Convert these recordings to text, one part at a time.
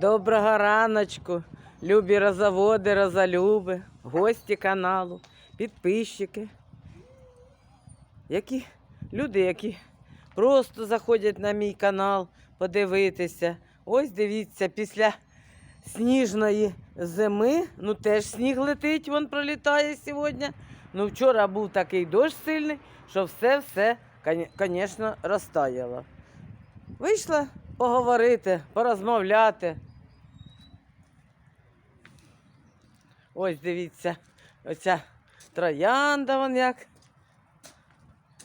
Доброго раночку, любі розоводи, розолюби, гості каналу, підписчики. Які люди, які просто заходять на мій канал подивитися. Ось дивіться, після сніжної зими, ну теж сніг летить, він пролітає сьогодні. Ну вчора був такий дощ сильний, що все-все, звісно, розтаяло. Вийшла поговорити, порозмовляти. Ось дивіться, оця троянда вон як.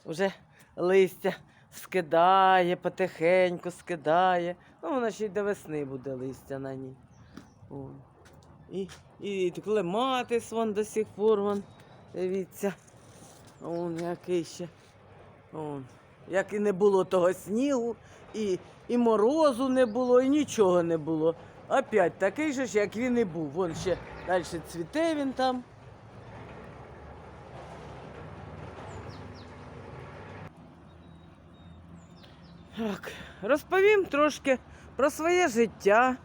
Вже листя скидає, потихеньку скидає. Ну, вона ще й до весни буде листя на ній. О. І, і клематис вон до сих пор вон. Дивіться. Он який ще. Он. Як і не було того снігу, і, і морозу не було, і нічого не було. Опять такий же ж, як він і був. Вон ще далі цвіте він там. Так, розповім трошки про своє життя.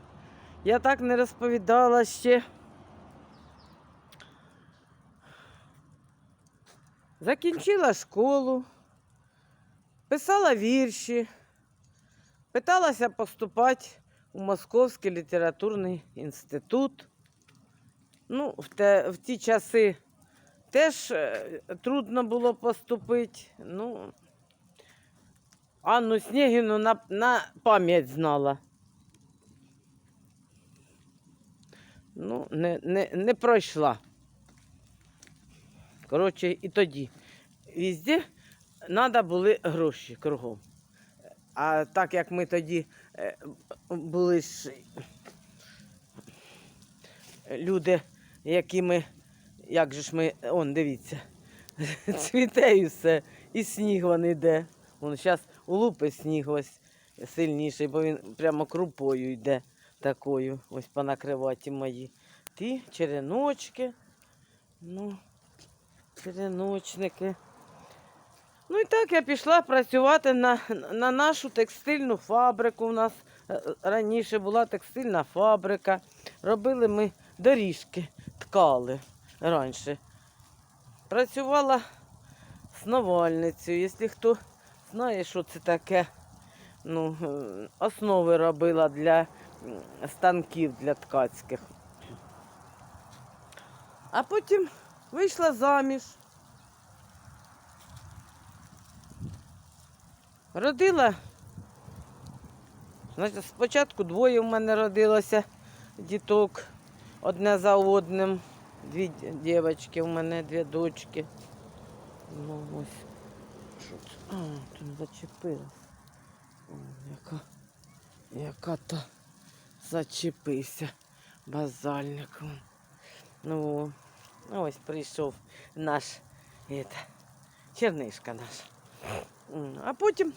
Я так не розповідала ще. Закінчила школу, писала вірші, питалася поступати у Московський літературний інститут. Ну, в, те, в ті часи теж е, трудно було поступити. Ну, Анну Снегіну на, на пам'ять знала. Ну, не, не, не пройшла. Коротше, і тоді. Везде треба були гроші кругом. А так як ми тоді е, були ж люди, які ми, як же ж ми, он, дивіться, цвіте і все, і сніг вон іде. Вон зараз улупи сніг ось сильніший, бо він прямо крупою йде такою, ось понакриваті мої. Ті череночки, ну, череночники. Ну і так я пішла працювати на, на нашу текстильну фабрику. У нас е, раніше була текстильна фабрика. Робили ми доріжки, ткали раніше. Працювала сновальницею. Якщо хто знає, що це таке, ну, основи робила для станків для ткацьких. А потім вийшла заміж. Родила. Значить, спочатку двоє в мене родилося діток. Одне за одним. Дві дівчатки, у мене дві дочки. Ну ось. Що це? А, тут зачепилась. О, яка, яка то зачепився базальник. Ну, ну ось прийшов наш это, чернишка наш. А потім,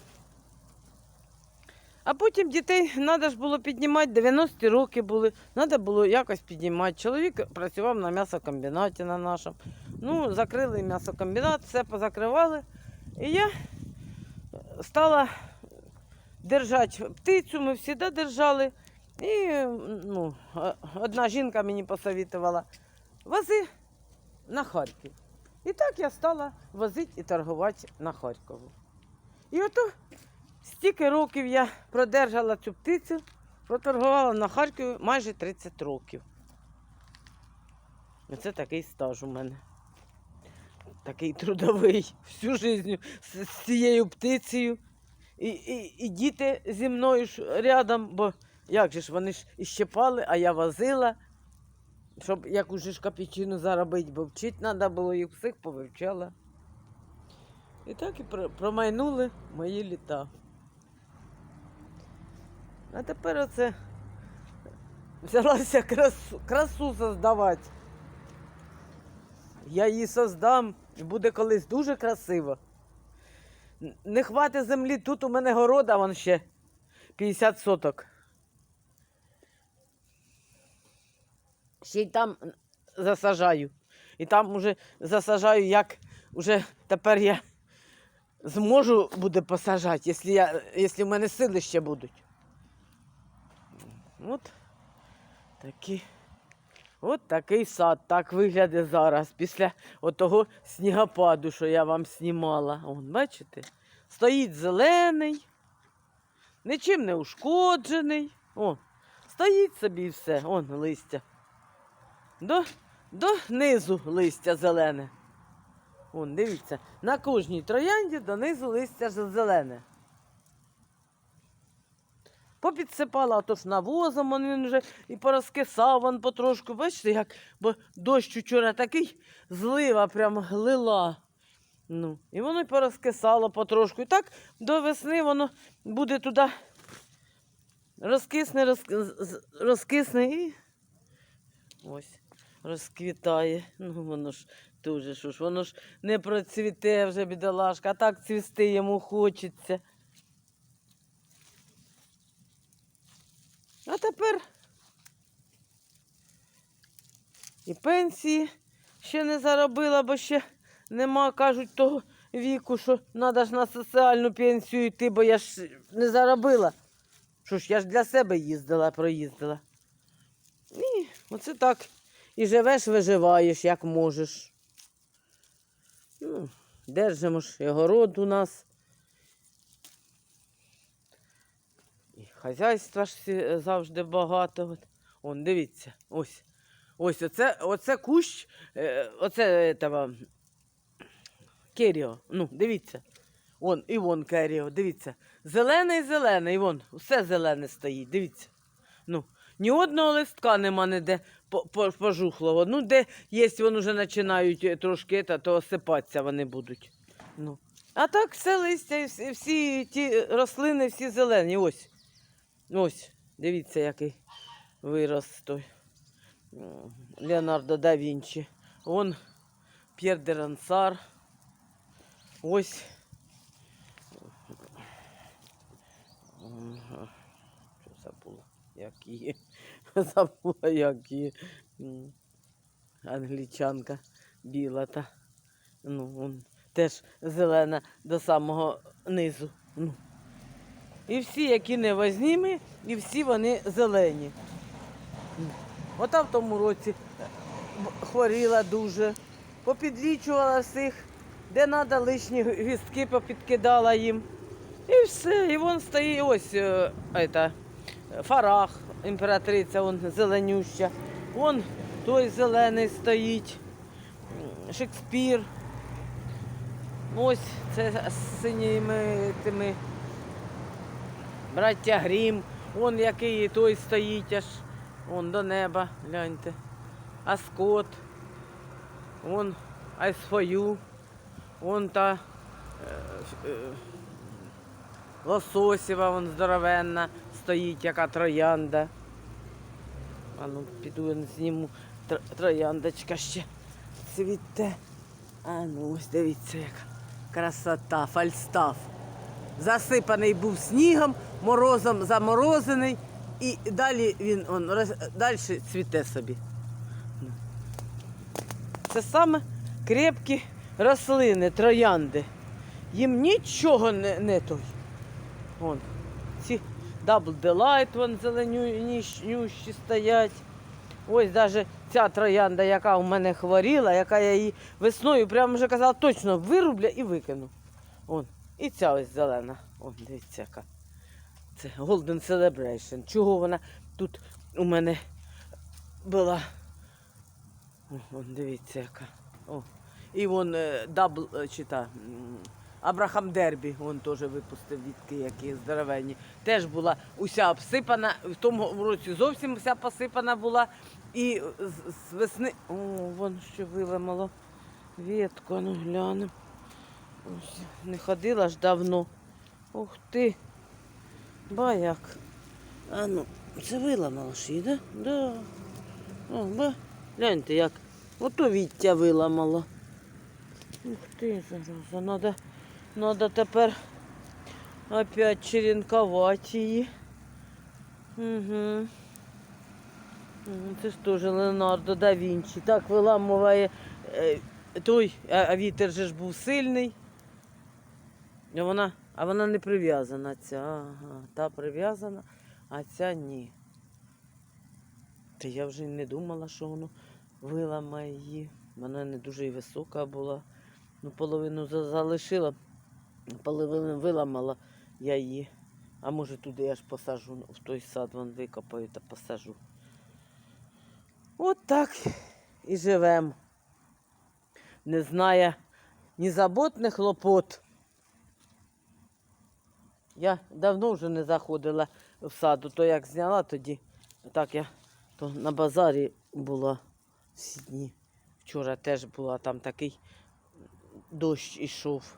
а потім дітей треба ж було піднімати, 90 роки були, треба було якось піднімати. Чоловік працював на м'ясокомбінаті на нашому. Ну, закрили м'ясокомбінат, все позакривали. І я стала держати птицю, ми завжди держали. І ну, одна жінка мені посовітувала, вози на Харків. І так я стала возити і торгувати на Харкову. І ото стільки років я продержала цю птицю, проторгувала на Харкові майже 30 років. Оце такий стаж у мене. Такий трудовий всю життя з, з цією птицею. І, і, і діти зі мною ж рядом, бо як же ж вони ж і щепали, а я возила, щоб як уже ж капічину заробити, бо вчити треба було їх всіх повивчала. І так і промайнули мої літа. А тепер оце взялася красу, красу создавати. Я її создам і буде колись дуже красиво. Не хватить землі, тут у мене города вон ще 50 соток. Ще й там засажаю. І там уже засажаю, як уже тепер я зможу буде посажати, якщо, я, якщо в мене сили ще будуть. От Такі. От такий сад так виглядає зараз після отого снігопаду, що я вам знімала. Вон, бачите? Стоїть зелений, нічим не ушкоджений. О, стоїть собі все, он листя. До, до низу листя зелене. Вон, дивіться, на кожній троянді донизу листя зелене. Попідсипала отож навозом, он він вже і порозкисав он потрошку. Бачите, як бо дощ вчора такий злива прям лила. Ну, і воно й порозкисало потрошку. І так до весни воно буде туди розкисне, розк- з- з- розкисне і ось розквітає. Ну, воно ж дуже ж, воно ж не процвіте вже, бідолашка, а так цвісти йому хочеться. А тепер і пенсії ще не заробила, бо ще нема, кажуть, того віку, що треба ж на соціальну пенсію йти, бо я ж не заробила. Що ж, я ж для себе їздила, проїздила. І оце так. І живеш, виживаєш, як можеш. Ну, держимо ж і город у нас. Хазяйства ж е, завжди багато. Он, дивіться, ось. Ось оце, оце кущ, е, оце этого, керіо. Ну, дивіться. Вон, і вон керіо, дивіться. Зелений, зелений, вон, все зелене стоїть, дивіться. Ну, ні одного листка нема ніде по- по- пожухлого. Ну, де є, вони вже починають е, трошки, та, то осипатися вони будуть. Ну. А так все листя, всі ті рослини, всі зелені. Ось. Ось, дивіться, який вирос той Леонардо да Вінчі. Вон П'єр де Рансар. Ось. Що забула? Які? Забула, які. Англічанка біла та. Ну, вон, теж зелена до самого низу. Ну. І всі, які не возьмі, і всі вони зелені. Ота в тому році е, хворіла дуже, попідлічувала всіх, де треба лишні гвістки попідкидала їм. І все, і вон стоїть ось е, ета, фарах, імператриця, вон зеленюща. Вон той зелений стоїть, Шекспір. Ось це з синіми тими браття Грім. Вон який той стоїть аж. Вон до неба, гляньте. А скот. Вон айсфою. Вон та е, е, лососєва, вон здоровенна, стоїть, яка троянда. А ну, піду я зніму Тр- трояндочка ще цвіте. А ну ось дивіться, яка красота, фальстаф. Засипаний був снігом, морозом заморозений, і далі він он, роз- далі цвіте собі. Це саме крепкі рослини, троянди. Їм нічого не, не той. Вон, ці Double Delight вон зеленющі стоять. Ось навіть ця троянда, яка у мене хворіла, яка я її весною прямо вже казала, точно вирубля і викину. Вон. І ця ось зелена. О, дивіться, яка. Це Golden Celebration. Чого вона тут у мене була? О, дивіться, яка. О. І вон е, дабл, е, чи та, Абрахам Дербі, він теж випустив відки, які здоровенні. Теж була уся обсипана, в тому році зовсім вся посипана була. І з, з весни. О, вон що виламало. Ветку, ну глянемо. Не ходила ж давно. Ух ти. Баяк. А ну, це виламало ж її, да? Да. О, ба. Гляньте, як. Ото віття виламало. Ух ти, зараза. Надо, надо тепер опять черенковать її. Угу. Це ж теж Леонардо да Вінчі. Так виламуває е, той, а вітер же ж був сильний. А вона, а вона не прив'язана ця. Ага, та прив'язана, а ця ні. Та я вже не думала, що воно виламає її. Вона не дуже висока була. Ну, половину залишила, половину виламала я її. А може туди я ж посажу в той сад, вон викопаю та посажу. От так і живемо. Не знає ні забот, ні хлопот. Я давно вже не заходила в саду, то як зняла тоді, так я то на базарі була всі дні. Вчора теж була там такий дощ ішов,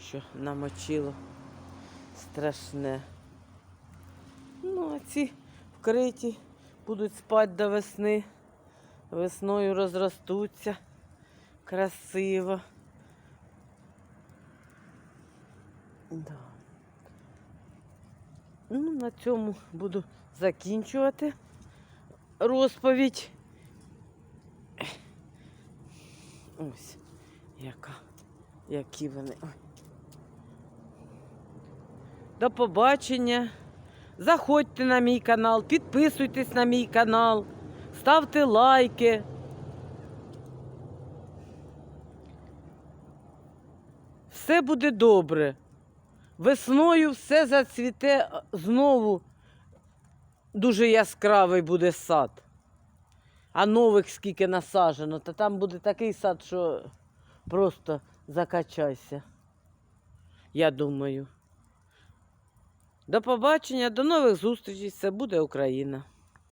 що намочило страшне. Ну, а ці вкриті будуть спати до весни. Весною розростуться красиво. Да. Ну, на цьому буду закінчувати розповідь. Ось, яка, які вони. До побачення. Заходьте на мій канал, підписуйтесь на мій канал, ставте лайки. Все буде добре. Весною все зацвіте знову. Дуже яскравий буде сад. А нових скільки насаджено, то там буде такий сад, що просто закачайся. Я думаю. До побачення, до нових зустрічей. Це буде Україна.